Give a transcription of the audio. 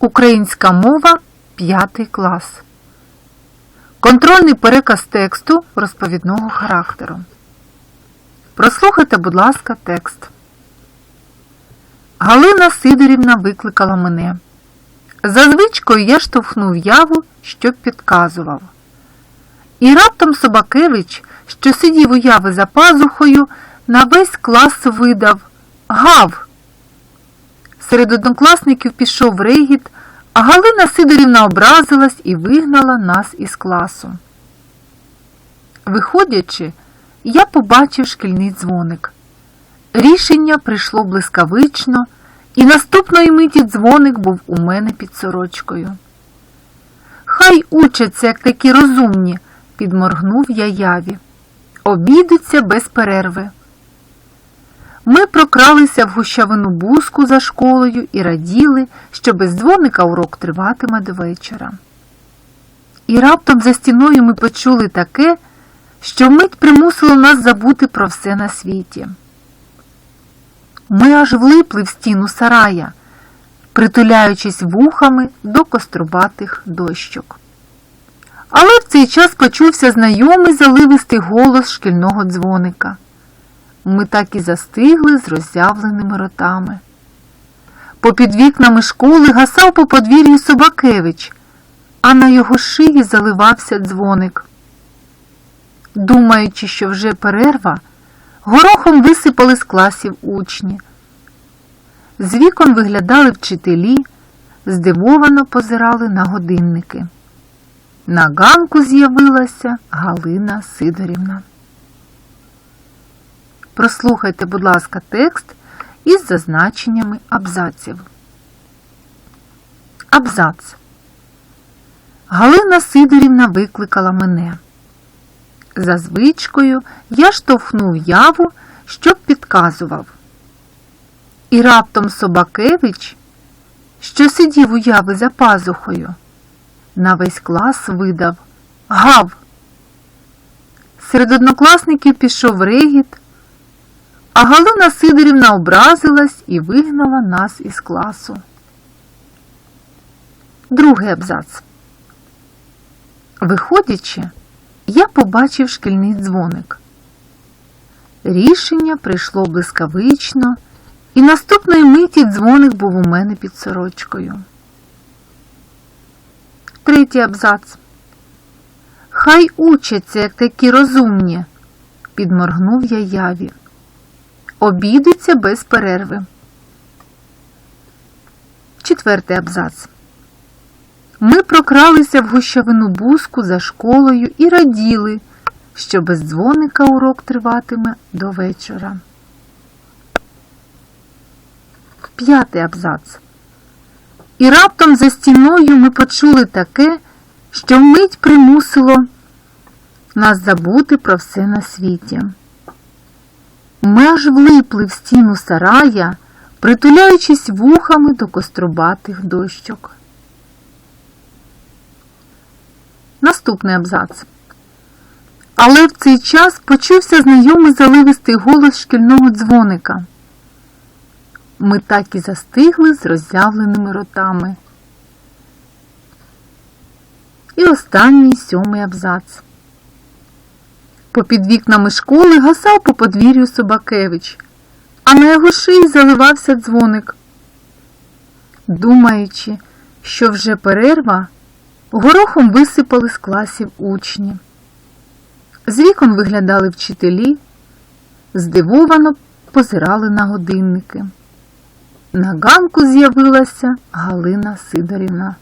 Українська мова 5 клас. Контрольний переказ тексту розповідного характеру. Прослухайте, будь ласка, текст. Галина Сидорівна викликала мене. За звичкою я штовхнув яву, що підказував. І раптом Собакевич, що сидів у яви за пазухою, на весь клас видав Гав. Серед однокласників пішов регіт, а Галина Сидорівна образилась і вигнала нас із класу. Виходячи, я побачив шкільний дзвоник. Рішення прийшло блискавично, і наступної миті дзвоник був у мене під сорочкою. Хай учаться, як такі розумні, підморгнув я яві. Обідуться без перерви. Ми прокралися в гущавину буску за школою і раділи, що без дзвоника урок триватиме до вечора. І раптом за стіною ми почули таке, що вмить примусило нас забути про все на світі. Ми аж влипли в стіну сарая, притуляючись вухами до кострубатих дощок. Але в цей час почувся знайомий заливистий голос шкільного дзвоника. Ми так і застигли з роззявленими ротами. Попід вікнами школи гасав по подвір'ю Собакевич, а на його шиї заливався дзвоник. Думаючи, що вже перерва, горохом висипали з класів учні. З вікон виглядали вчителі, здивовано позирали на годинники. На ганку з'явилася Галина Сидорівна. Прослухайте, будь ласка, текст із зазначеннями абзаців. Абзац. Галина Сидорівна викликала мене. За звичкою я штовхнув яву, щоб підказував. І раптом Собакевич, що сидів у яви за пазухою, на весь клас видав Гав. Серед однокласників пішов регіт, а Галина Сидорівна образилась і вигнала нас із класу. Другий абзац. Виходячи, я побачив шкільний дзвоник. Рішення прийшло блискавично, і наступної миті дзвоник був у мене під сорочкою. Третій абзац. Хай учаться, як такі розумні, підморгнув я яві. Обідуться без перерви. Четвертий абзац. Ми прокралися в гущавину буску за школою і раділи, що без дзвоника урок триватиме до вечора. П'ятий абзац. І раптом за стіною ми почули таке, що вмить примусило нас забути про все на світі. Ми аж влипли в стіну сарая, притуляючись вухами до кострубатих дощок. Наступний абзац. Але в цей час почувся знайомий заливистий голос шкільного дзвоника. Ми так і застигли з роззявленими ротами. І останній сьомий абзац. Попід вікнами школи гасав по подвір'ю Собакевич, а на його шиї заливався дзвоник. Думаючи, що вже перерва, горохом висипали з класів учні. З вікон виглядали вчителі, здивовано позирали на годинники. На ганку з'явилася Галина Сидорівна.